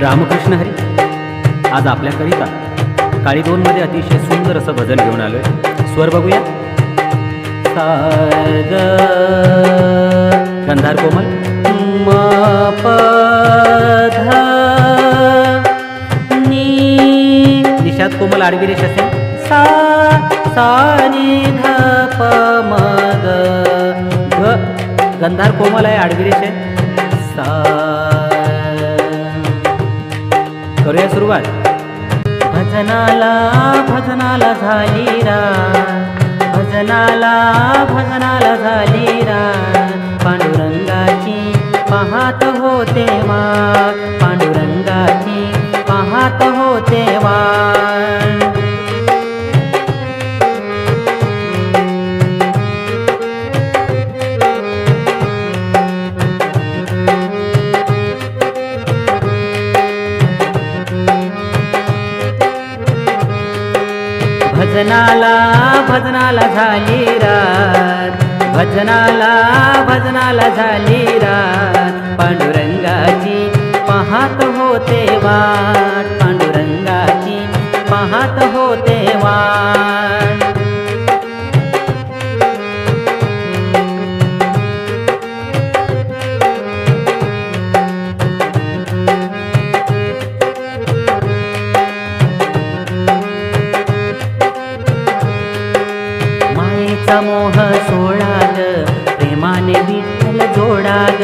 रामकृष्ण हरी. आज आपल्याकरिता काळी दोनमध्ये अतिशय सुंदर असं भजन घेऊन आलोय. स्वर बघूया. गंधार कोमल. म प निषाद कोमल आडवी रेष असेल सा सा ध प म ग ग गंधार कोमल आहे आडवी रेष आहे. करूया सुरुवात. भजनाला भजनाला झाली रा. भजनाला भजनाला झाली रा. पांडुरंगाची पाहत होते मा भजनाला भजनाला झाली रात. भजनाला भजनाला झाली रात. पांडुरंगाची पाहत होते वाट. पांडुरंगाची पाहत हो मोह प्रेमाने विठ्ठल जोडाग.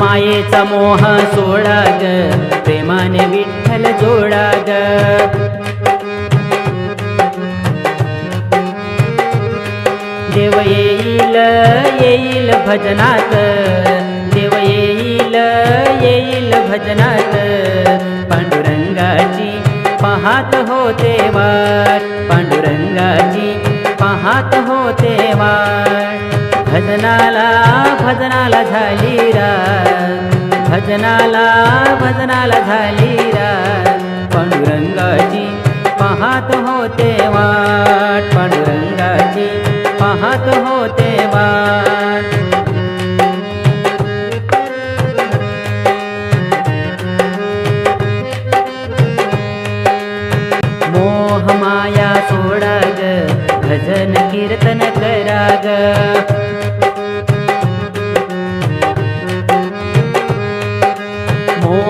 मायेचा मोह सोडाग प्रेमाने विठ्ठल जोडा ग देव येईल येईल भजनात देव येईल येईल भजनात. पांडुरंगाची पाहत होते वाट. पांडुरंगाची पाहत होते वाट. भजनाला भजनाला झाली रात भजनाला भजनाला झाली रात पांडुरंगाची पाहत होते वाट. पांडुरंगाची पाहत हो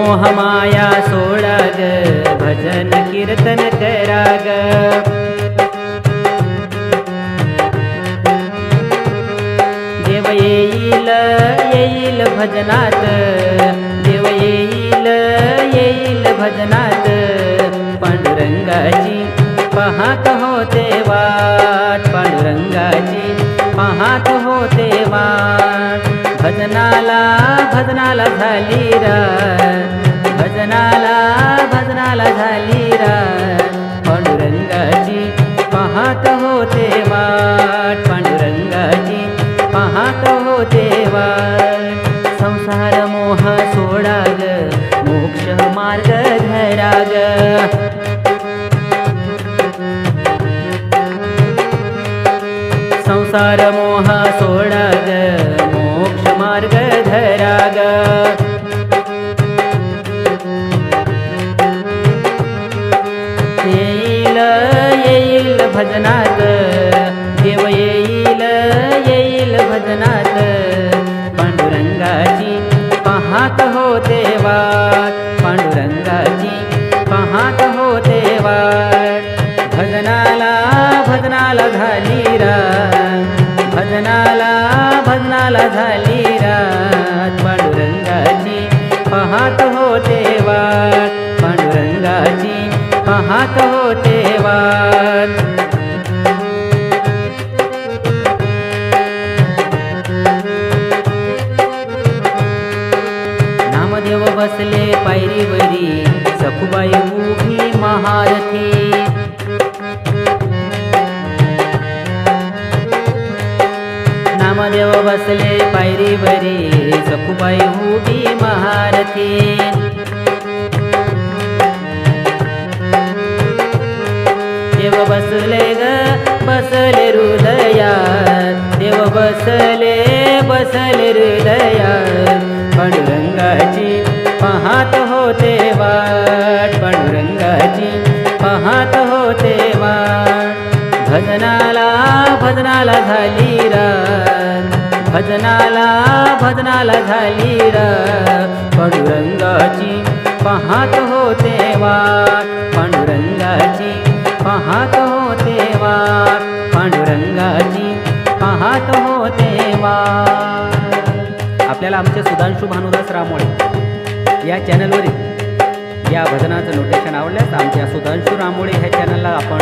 मोह माया सोडा ग भजन कीर्तन करा देव येईल येईल भजनात देव येईल येईल भजनात. पांडुरंगाची पाहत होते भजनाला भजनाला झाली रात भजनाला भजनाला झाली रात पांडुरंगाची पाहत होते वाट. पांडुरंगाची पाहत होते वाट. संसार मोह सोडा ग मोक्ष मार्ग धरा ग संसार मोह सोडा वाट पांडुरंगाची पाहत होते वाट. भजनाला भजनाला झाली रात. भजनाला भजनाला झाली रात. पांडुरंगाची पाहत होते वाट. पांडुरंगाची पाहत होते वाट. बसले पायरीवरी सखुबाई उभी महारथी. नामदेव बसले पायरीवरी सखुबाई उभी महारथी. देव बसले ग बसले हृदयात. देव बसले बसले हृदयात. पांडुरंगाची पाहत होते वाट पांडुरंगाची. पाहत होते वाट. भजनाला भजनाला झाली रात. भजनाला भजनाला झाली रात. पांडुरंगाची पाहत होते वाट. पांडुरंगाची पाहत होते वाट. पांडुरंगाची पाहत होते वाट. आपल्याला आमचे सुधांशु भानुदास रामोळे या चॅनलवरील या भजनाचं नोटेशन आवडल्यास आमच्या सुधांशू रामोळे ह्या चॅनलला आपण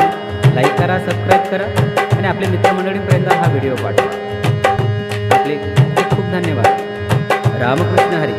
लाईक करा सबस्क्राईब करा आणि आपल्या मित्रमंडळींपर्यंत हा व्हिडिओ पाठवा. आपले खूप खूप धन्यवाद. रामकृष्ण हरी.